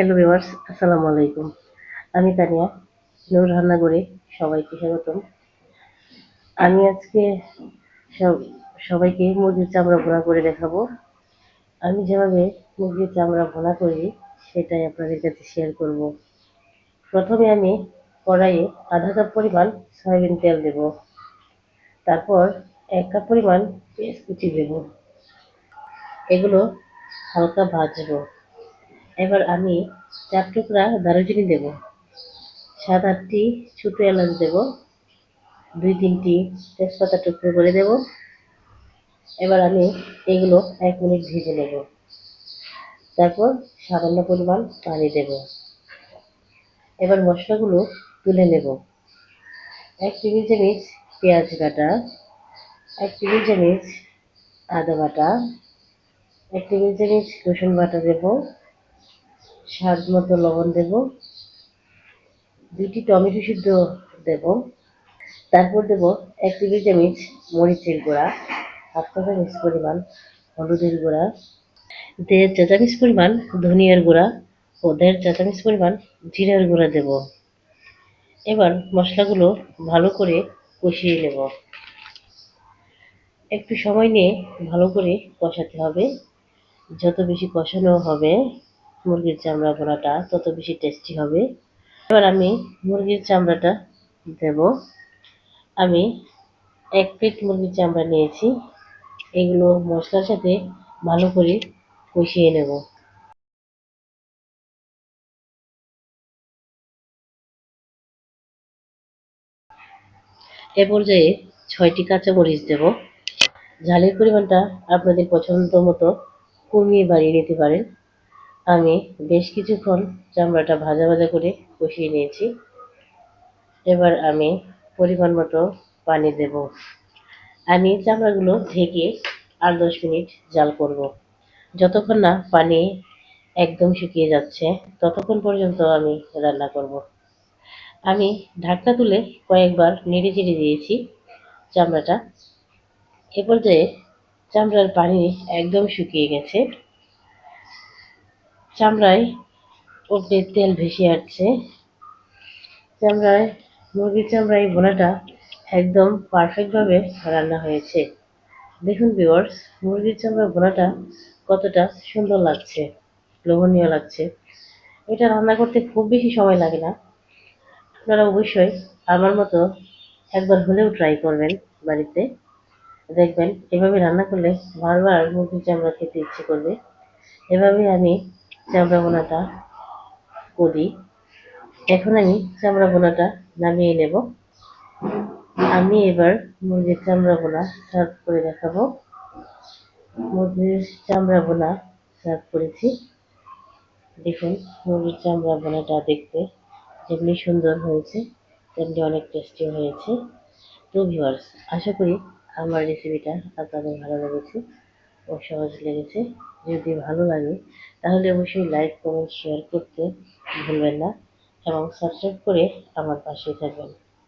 Hello viewers আসসালামু আলাইকুম। আমি তানিয়া, নূর রান্নাঘরে সবাইকে স্বাগতম। আমি আজকে সব, সবাইকে মুরগির চামড়া ভোনা করে দেখাবো। আমি যেভাবে মুরগির চামড়া ভোনা করি, সেটাই আপনাদের কাছে শেয়ার করব। প্রথমে আমি কড়াইয়ে আধা কাপ পরিমাণ সয়াবিন তেল দেব। তারপর এক কাপ পরিমাণ পেঁয়াজ কুচি দেব। এগুলো হালকা ভাজবো। এবার আমি চার টুকরা দারুচিনি দেব। সাত, আটটি ছোটো এলাচ দেব। দুই, তিনটি তেজপাতা টুকরো করে দেব। এবার আমি এগুলো এক মিনিট ভেজে নেব। তারপর সামান্য পরিমাণ পানি দেব। এবার মশলাগুলো তুলে নেব। এক টেবিল চামচ পেঁয়াজ বাটা, এক টেবিল চামচ আদা বাটা, এক টেবিল চামচ রসুন বাটা দেব। স্বাদ মতো লবণ দেব। দুটি টমেটো সিদ্ধ দেব। তারপর দেব এক টেবিল চামচ মরিচের গুঁড়া, হাফ চা চামচ পরিমাণ হলুদের গুঁড়া, দেড় চা চামচ পরিমাণ ধনিয়ার গুঁড়া ও দেড় চা চামচ পরিমাণ জিরার গুঁড়া দেব। এবার মশলাগুলো ভালো করে কষিয়ে নেব। একটু সময় নিয়ে ভালো করে কষাতে হবে। যত বেশি কষানো হবে মুরগির চামড়া ভোনাটা তত বেশি টেস্টি হবে। এবার আমি মুরগির চামড়াটা দেব। আমি এক প্লেট মুরগির চামড়া নিয়েছি। এগুলো মশলার সাথে ভালো করে কষিয়ে নেব। এ পর্যায়ে ছয়টি কাঁচামরিচ দেব। ঝালের পরিমাণটা আপনাদের পছন্দ মতো কমিয়ে বাড়িয়ে নিতে পারেন। আমি বেশ কিছুক্ষণ চামড়াটা ভাজা ভাজা করে কষিয়ে নিয়েছি। এবার আমি পরিমাণ মতো পানি দেব। আমি চামড়াগুলো ঢেকে আট দশ মিনিট জাল করব। যতক্ষণ না পানি একদম শুকিয়ে যাচ্ছে, ততক্ষণ পর্যন্ত আমি রান্না করব। আমি ঢাকনা তুলে কয়েকবার নেড়ে চেড়ে দিয়েছি চামড়াটা। এ পর্যায়ে চামড়ার পানি একদম শুকিয়ে গেছে। চামড়ায় উপরে তেল ভেসে আসছে। চামড়ায়, মুরগির চামড়ায় বোনাটা একদম পারফেক্টভাবে রান্না হয়েছে। দেখুন ভিওয়ার্স মুরগির চামড়া বোনাটা কতটা সুন্দর লাগছে, লোভনীয় লাগছে। এটা রান্না করতে খুব বেশি সময় লাগে না। আপনারা অবশ্যই আমার মতো একবার হলেও ট্রাই করবেন বাড়িতে। দেখবেন এভাবে রান্না করলে বারবার মুরগির চামড়া খেতে ইচ্ছে করবে। এভাবে আমি চামড়া বোনাটা করি এখন আমি চামড়া বোনাটা নামিয়ে নেব। আমি এবার মুরগির চামড়া বোনা সার্ভ করে দেখাবো। মুরগির চামড়া বোনা সার্ভ করেছি। দেখুন, মুরগির চামড়া বোনাটা দেখতে যেমনি সুন্দর হয়েছে, তেমনি অনেক টেস্টি হয়েছে। তো ভিউয়ার্স আশা করি আমার রেসিপিটা আপনাদের ভালো লেগেছে। ও সহজ লেগেছে। যদি ভালো লাগে, তাহলে অবশ্যই লাইক কমেন্ট শেয়ার করতে ভুলবেন না এবং সাবস্ক্রাইব করে আমার পাশে থাকবেন।